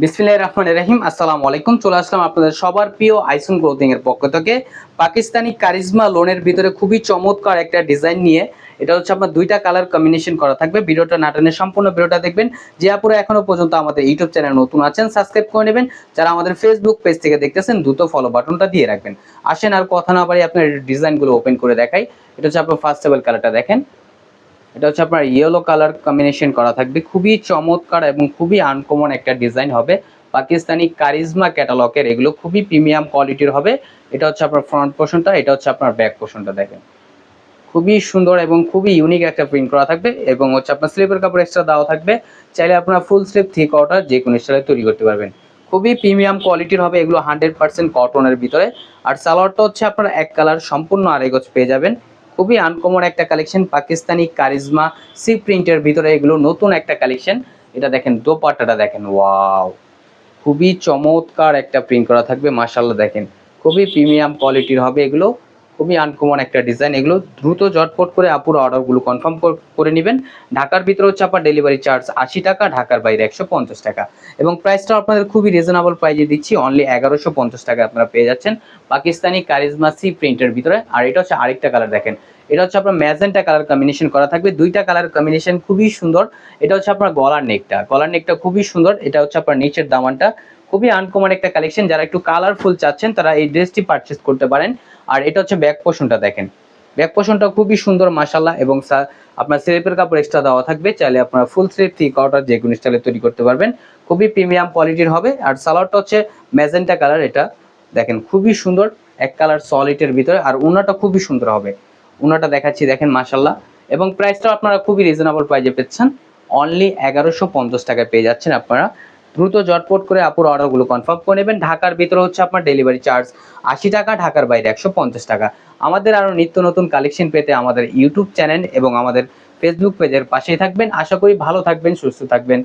বিসমিল্লাহির রহমানির রহিম, আসসালামু আলাইকুম। চলে আসলাম আপনাদের সবার প্রিয় আইসন ক্লোথিং এর পক্ষ থেকে। পাকিস্তানি কারিজমা লোনের ভিতরে খুবই চমৎকার একটা ডিজাইন নিয়ে এটা হচ্ছে আপনার দুইটা কালার কম্বিনেশন করা থাকবে। ভিডিওটা নাটনের সম্পূর্ণ ভিডিওটা দেখবেন। যে এখনও পর্যন্ত আমাদের ইউটিউব চ্যানেল নতুন আছেন সাবস্ক্রাইব করে নেবেন। যারা আমাদের ফেসবুক পেজ থেকে দেখতেছেন, দ্রুত ফলো বাটনটা দিয়ে রাখবেন। আসেন আর কথা না বাড়ি আপনার ডিজাইনগুলো ওপেন করে দেখাই। এটা হচ্ছে আপনার ফার্স্ট টেবল কালারটা দেখেন। এটা হচ্ছে আপনার ইয়েলো কালার কম্বিনেশন করা থাকবে। খুবই চমৎকার এবং খুবই আনকমন একটা ডিজাইন হবে। পাকিস্তানি কারিজমা ক্যাটালগের এগুলো খুবই প্রিমিয়াম কোয়ালিটির হবে। এটা হচ্ছে আপনার ফ্রন্ট পোর্শনটা এটা হচ্ছে আপনার ব্যাক পোর্শনটা দেখেন। খুবই সুন্দর এবং খুবই ইউনিক একটা প্রিন্ট করা থাকবে এবং হচ্ছে আপনার স্লিপের কাপড় এক্সট্রা দেওয়া থাকবে। চাইলে আপনার ফুল স্লিপ থ্রি কোয়ার্টার যে কোনো স্টাইলে তৈরি করতে পারবেন। খুবই প্রিমিয়াম কোয়ালিটির হবে এগুলো হান্ড্রেড পার্সেন্ট কটনের ভিতরে। আর সালোয়ারটা হচ্ছে আপনার এক কালার সম্পূর্ণ আড়াই গজ পেয়ে যাবেন। খুবই আনকমন একটা কালেকশন পাকিস্তানি কারিজমা সি প্রিন্টের ভিতরে এগুলো নতুন একটা কালেকশন এটা দেখেন, দোপাট্টাটা দেখেন ওয়াও খুবই চমৎকার একটা প্রিন্ট করা থাকবে মাসাল্লাহ দেখেন। খুবই প্রিমিয়াম কোয়ালিটির হবে এগুলো। খুবই আনকমন একটা ডিজাইন এগুলো দ্রুত জটপট করে আপুর অর্ডারগুলো কনফার্ম করে নেবেন। ঢাকার ভিতরে হচ্ছে আপনার ডেলিভারি চার্জ আশি টাকা, ঢাকার বাইরে একশো পঞ্চাশ টাকা। এবং প্রাইসটা আপনাদের খুবই রিজনেবল প্রাইজে দিচ্ছি। অনলি এগারোশো পঞ্চাশ টাকা আপনারা পেয়ে যাচ্ছেন। পাকিস্তানি কারিজমা সি প্রিন্টের ভিতরে। আর এটা হচ্ছে আরেকটা কালার দেখেন। এটা হচ্ছে আপনার ম্যাজেন্টা কালার কম্বিনেশন করা থাকবে। দুইটা কালার কম্বিনেশন খুবই সুন্দর। এটা হচ্ছে আপনার গলার নেকটা গলার নেকটা খুবই সুন্দর। এটা হচ্ছে আপনার নিচের দামানটা। খুবই আনকমন একটা কালেকশন যারা একটু কালারফুল চাচ্ছেন, তারা এই ড্রেসটি পারচেস করতে পারেন। আর এটা হচ্ছে ব্যাক পোর্শনটা দেখেন। ব্যাক পোর্শনটা খুবই সুন্দর মাসাল্লাহ এবং আপনার স্লিপের কাপড় এক্সট্রা দেওয়া থাকবে। চাইলে আপনার ফুল স্লিপ থ্রি কোয়ার্টার যে কোনো স্টাইলে তৈরি করতে পারবেন। খুবই প্রিমিয়াম কোয়ালিটির হবে। আর সালোয়ারটা হচ্ছে ম্যাজেন্টা কালার এটা। দেখেন, খুবই সুন্দর, এক কালার সলিটের ভিতরে। আর উনাটা খুবই সুন্দর হবে। উনাটা দেখাচ্ছি, দেখেন মাসাল্লাহ এবং প্রাইসটা আপনারা খুবই রিজনেবল প্রাইজে পেচ্ছেন। অনলি এগারোশো পঞ্চাশ টাকায় পেয়ে যাচ্ছেন আপনারা। দ্রুত জটপট করে আপুর অর্ডারগুলো কনফার্ম করে নেবেন। ঢাকার ভিতরে হচ্ছে আপনার ডেলিভারি চার্জ আশি টাকা, ঢাকার বাইরে একশো পঞ্চাশ টাকা। আমাদের আরও নিত্য নতুন কালেকশন পেতে আমাদের ইউটিউব চ্যানেল এবং আমাদের ফেসবুক পেজের পাশেই থাকবেন। আশা করি ভালো থাকবেন, সুস্থ থাকবেন।